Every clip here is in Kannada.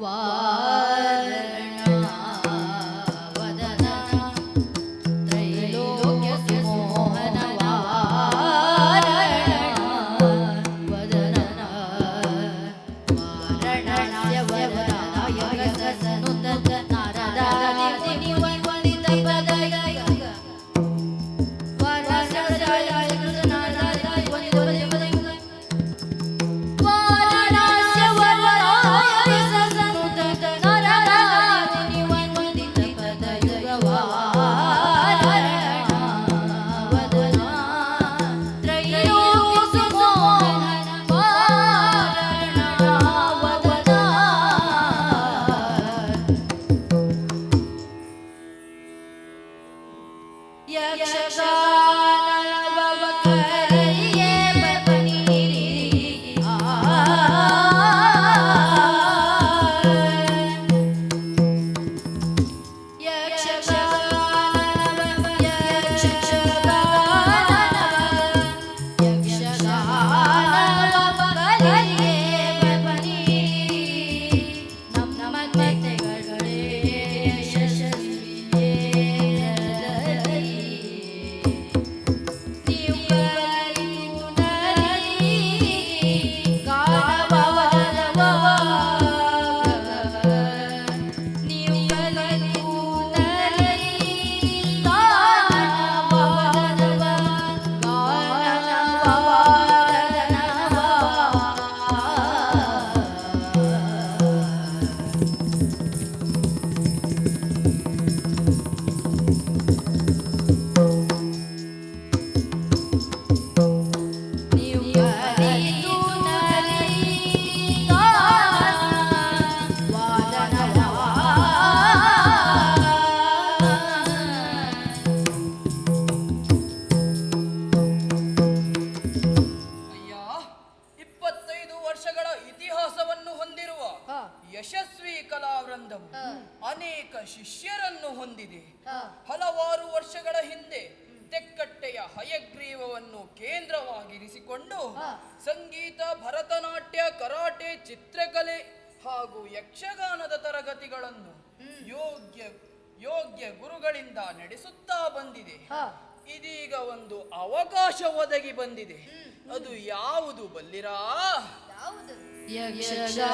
Wow. ಯಶಸ್ವಿ ಕಲಾವೃಂದವು ಅನೇಕ ಶಿಷ್ಯರನ್ನು ಹೊಂದಿದೆ. ಹಲವಾರು ವರ್ಷಗಳ ಹಿಂದೆ ತೆಕ್ಕಟ್ಟೆಯ ಹಯಗ್ರೀವವನ್ನು ಕೇಂದ್ರವಾಗಿರಿಸಿಕೊಂಡು ಸಂಗೀತ ಭರತನಾಟ್ಯ ಕರಾಟೆ ಚಿತ್ರಕಲೆ ಹಾಗೂ ಯಕ್ಷಗಾನದ ತರಗತಿಗಳನ್ನು ಯೋಗ್ಯ ಯೋಗ್ಯ ಗುರುಗಳಿಂದ ನಡೆಸುತ್ತಾ ಬಂದಿದೆ. ಇದೀಗ ಒಂದು ಅವಕಾಶ ಒದಗಿ ಬಂದಿದೆ. ಅದು ಯಾವುದು ಬಲ್ಲಿರಾ? ಯಕ್ಷಗಾನದ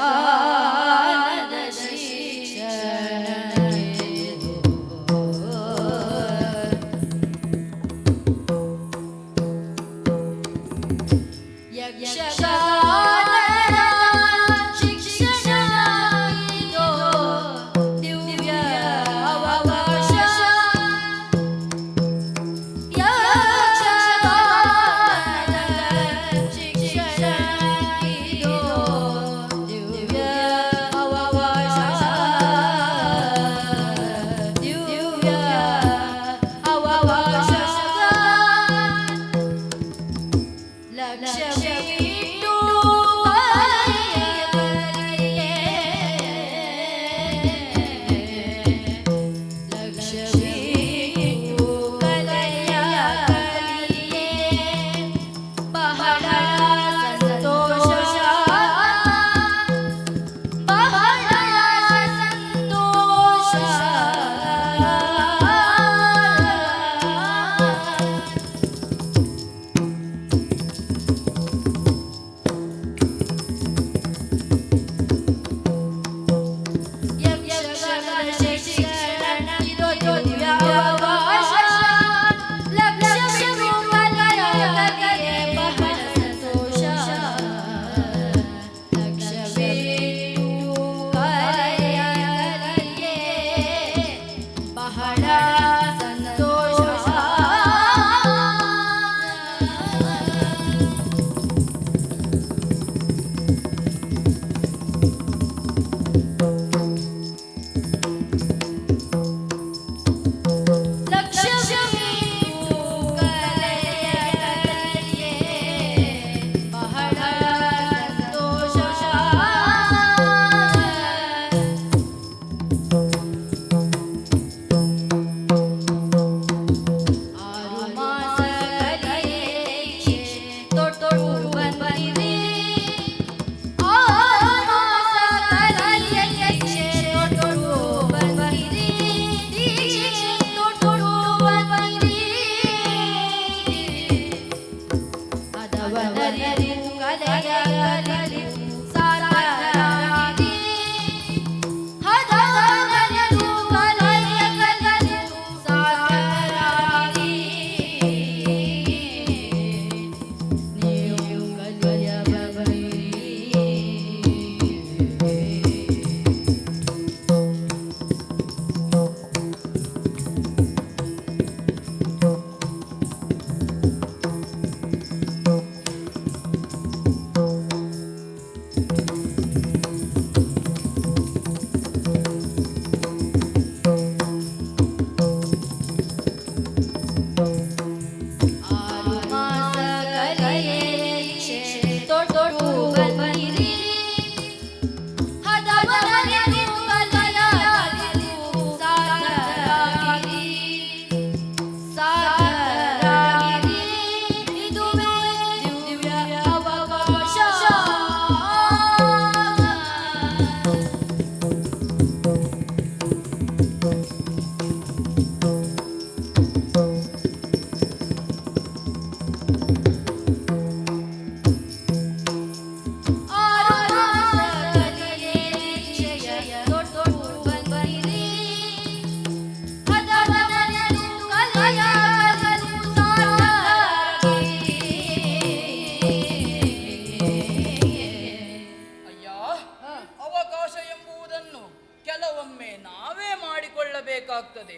ಕೆಲವೊಮ್ಮೆ ನಾವೇ ಮಾಡಿಕೊಳ್ಳಬೇಕಾಗ್ತದೆ.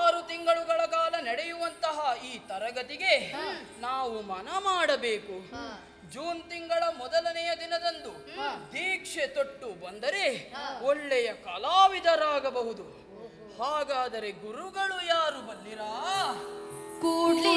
ಆರು ತಿಂಗಳುಗಳ ಕಾಲ ನಡೆಯುವಂತಹ ಈ ತರಗತಿಗೆ ನಾವು ಮನ ಮಾಡಬೇಕು. ಜೂನ್ ತಿಂಗಳ ಮೊದಲನೆಯ ದಿನದಂದು ದೀಕ್ಷೆ ತೊಟ್ಟು ಬಂದರೆ ಒಳ್ಳೆಯ ಕಲಾವಿದರಾಗಬಹುದು. ಹಾಗಾದರೆ ಗುರುಗಳು ಯಾರು ಬಲ್ಲಿರಾ? ಕೂಡ್ಲಿ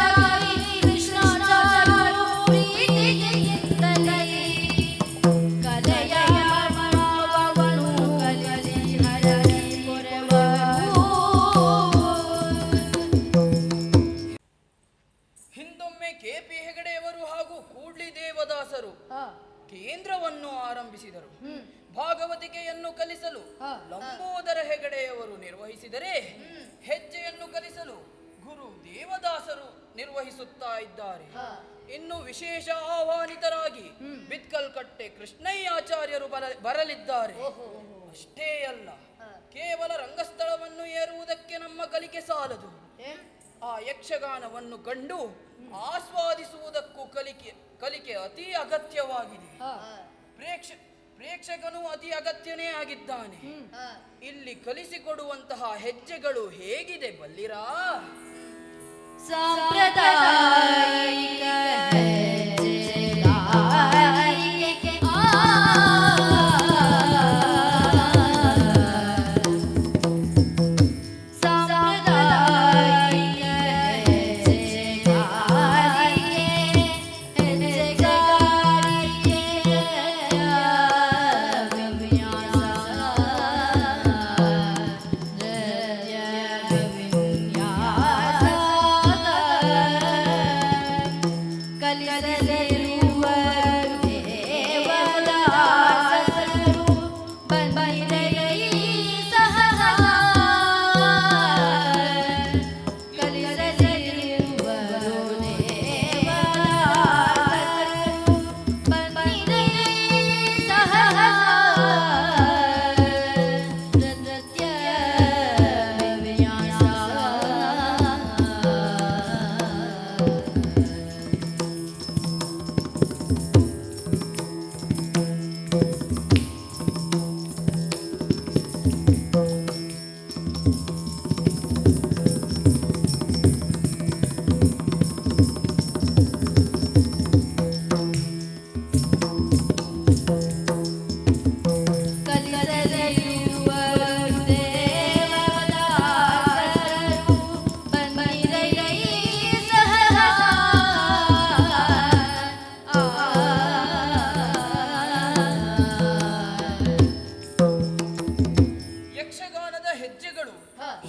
ನಿರ್ವಹಿಸಿದರೆ ಹೆಜ್ಜೆಯನ್ನು ಕಲಿಸಲು ಗುರು ದೇವದಾಸರು ನಿರ್ವಹಿಸುತ್ತಾ ಇದ್ದಾರೆ. ಇನ್ನು ವಿಶೇಷ ಆಹ್ವಾನಿತರಾಗಿ ಬಿತ್ಕಲ್ ಕಟ್ಟೆ ಕೃಷ್ಣಯ್ಯಾಚಾರ್ಯರು ಬರ- ಬರಲಿದ್ದಾರೆ. ಅಷ್ಟೇ ಅಲ್ಲ ಕೇವಲ ರಂಗಸ್ಥಳವನ್ನು ಏರುವುದಕ್ಕೆ ನಮ್ಮ ಕಲಿಕೆ ಸಾಲದು. ಆ ಯಕ್ಷಗಾನವನ್ನು ಕಂಡು ಆಸ್ವಾದಿಸುವುದಕ್ಕೂ ಕಲಿಕೆ ಕಲಿಕೆ ಅತಿ ಅಗತ್ಯವಾಗಿದೆ. ಪ್ರೇಕ್ಷ ಪ್ರೇಕ್ಷಕನು ಅತಿ ಅಗತ್ಯನೇ ಆಗಿದ್ದಾನೆ. ಇಲ್ಲಿ ಕಲಿಸಿಕೊಡುವಂತಹ ಹೆಜ್ಜೆಗಳು ಹೇಗಿದೆ ಬಲ್ಲಿರಾ? ಸಾಂಪ್ರದಾಯಿಕ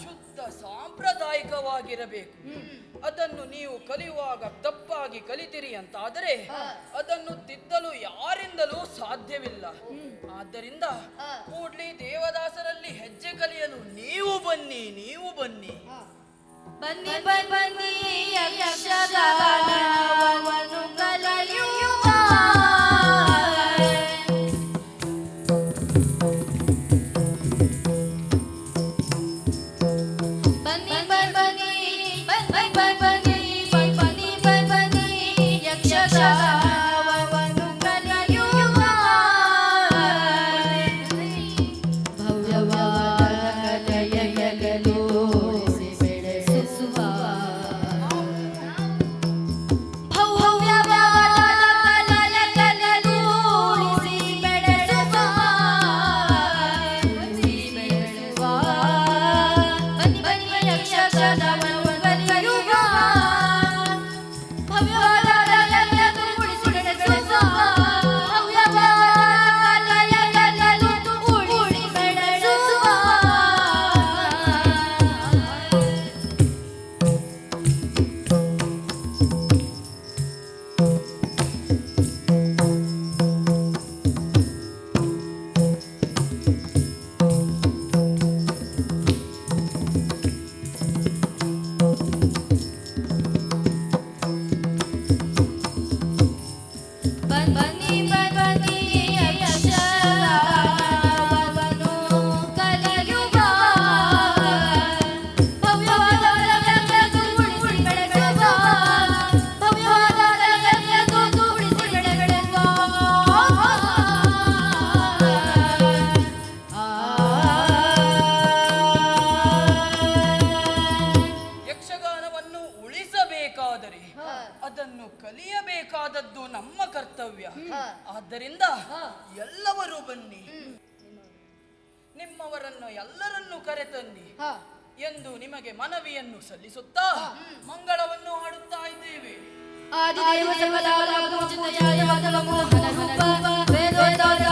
ಶುದ್ಧ ಸಾಂಪ್ರದಾಯಿಕವಾಗಿರಬೇಕು. ಅದನ್ನು ನೀವು ಕಲಿಯುವಾಗ ತಪ್ಪಾಗಿ ಕಲಿತಿರಿ ಅಂತಾದರೆ ಅದನ್ನು ತಿದ್ದಲು ಯಾರಿಂದಲೂ ಸಾಧ್ಯವಿಲ್ಲ. ಆದ್ದರಿಂದ ಕೂಡ್ಲಿ ದೇವದಾಸರಲ್ಲಿ ಹೆಜ್ಜೆ ಕಲಿಯಲು ನೀವು ಬನ್ನಿ ನೀವು ಬನ್ನಿ. ಬನ್ನಿ ಬನ್ನಿ ಬನ್ನಿ ಎಂದು ನಿಮಗೆ ಮನವಿಯನ್ನು ಸಲ್ಲಿಸುತ್ತಾ ಮಂಗಳವನ್ನು ಹಾಡುತ್ತಾ ಇದ್ದೇವೆ. ಆದಿದೇವ ಸರ್ವಲಾಭ ಪೂಜಿತ ಜಾಯ ಮಾಧವ ಮೋಹನ ರೂಪ ವೇದೋದಾತ